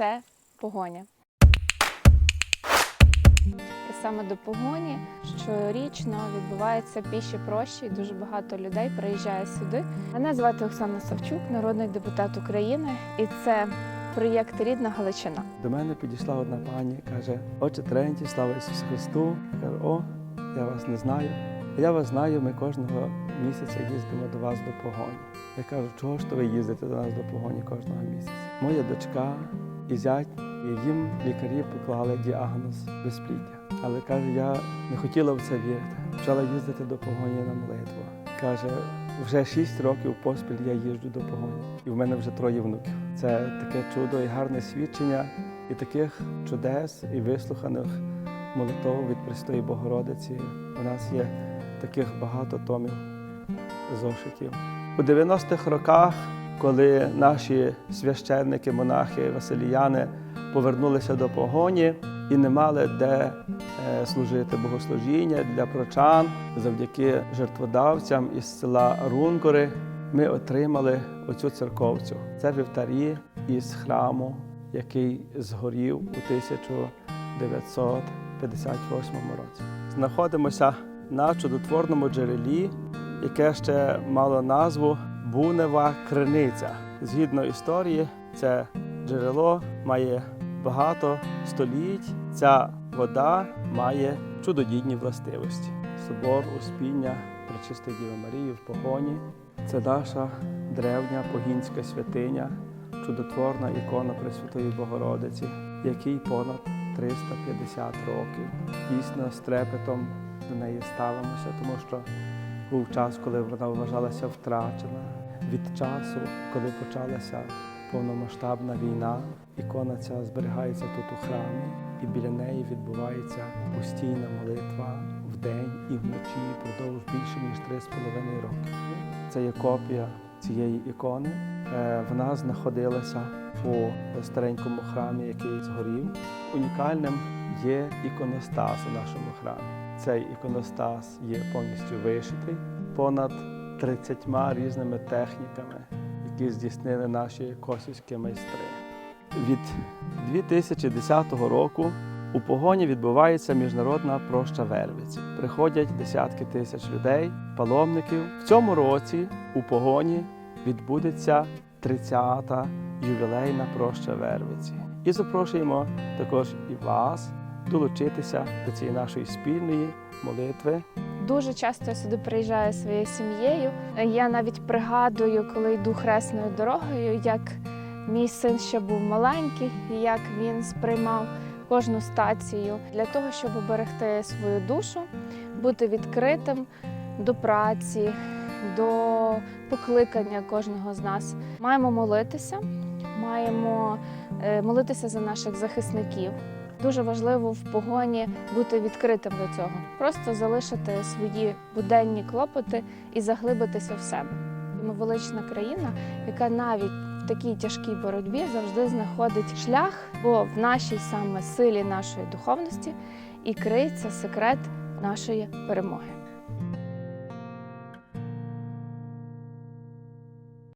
це погоня. І саме до погоні щорічно відбуваються піші прощі, і дуже багато людей приїжджає сюди. Мене звати Оксана Савчук, народний депутат України, і це проєкт Рідна Галичина. До мене підійшла одна пані, каже: Отче Тренті, слава Ісусу Христу. Я кажу, о, я вас не знаю. Я вас знаю, ми кожного місяця їздимо до вас до погоні. Я кажу, чого ж то ви їздите до нас до погоні кожного місяця? Моя дочка і зять, і їм лікарі поклали діагноз безпліддя. Але каже, я не хотіла в це вірити. Почала їздити до погоні на молитву. Каже, вже шість років поспіль я їжджу до погоні, і в мене вже троє внуків. Це таке чудо і гарне свідчення, і таких чудес, і вислуханих молитов від Престої Богородиці. У нас є таких багато томів зошитів. У 90-х роках, коли наші священники, монахи, василіяни повернулися до погоні і не мали де е, служити богослужіння для прочан, завдяки жертводавцям із села Рункори, ми отримали оцю церковцю. Це вівтарі із храму, який згорів у 1958 році. Знаходимося на чудотворному джерелі, яке ще мало назву Бунева Криниця. Згідно історії, це джерело має багато століть. Ця вода має чудодійні властивості. Собор Успіння Пречистої Діви Марії в Погоні. Це наша древня погінська святиня, чудотворна ікона Пресвятої Богородиці, якій понад 350 років. Дійсно, з трепетом до неї ставимося, тому що був час, коли вона вважалася втрачена. Від часу, коли почалася повномасштабна війна, ікона ця зберігається тут у храмі, і біля неї відбувається постійна молитва вдень і вночі впродовж більше ніж 3,5 роки. Це є копія цієї ікони. Е, Вона знаходилася у старенькому храмі, який згорів. Унікальним є іконостас у нашому храмі. Цей іконостас є повністю вишитий понад 30 різними техніками, які здійснили наші косівські майстри. Від 2010 року у погоні відбувається міжнародна проща Вервиці. Приходять десятки тисяч людей, паломників. В цьому році у погоні відбудеться 30-та ювілейна проща Вервиці. І запрошуємо також і вас долучитися до цієї нашої спільної молитви. Дуже часто я сюди приїжджаю своєю сім'єю. Я навіть пригадую, коли йду хресною дорогою, як мій син ще був маленький, і як він сприймав кожну стацію для того, щоб оберегти свою душу, бути відкритим до праці, до покликання кожного з нас. Маємо молитися, маємо е, молитися за наших захисників. Дуже важливо в погоні бути відкритим до цього, просто залишити свої буденні клопоти і заглибитися в себе. Ми велична країна, яка навіть в такій тяжкій боротьбі завжди знаходить шлях, бо в нашій саме силі нашої духовності і криється секрет нашої перемоги.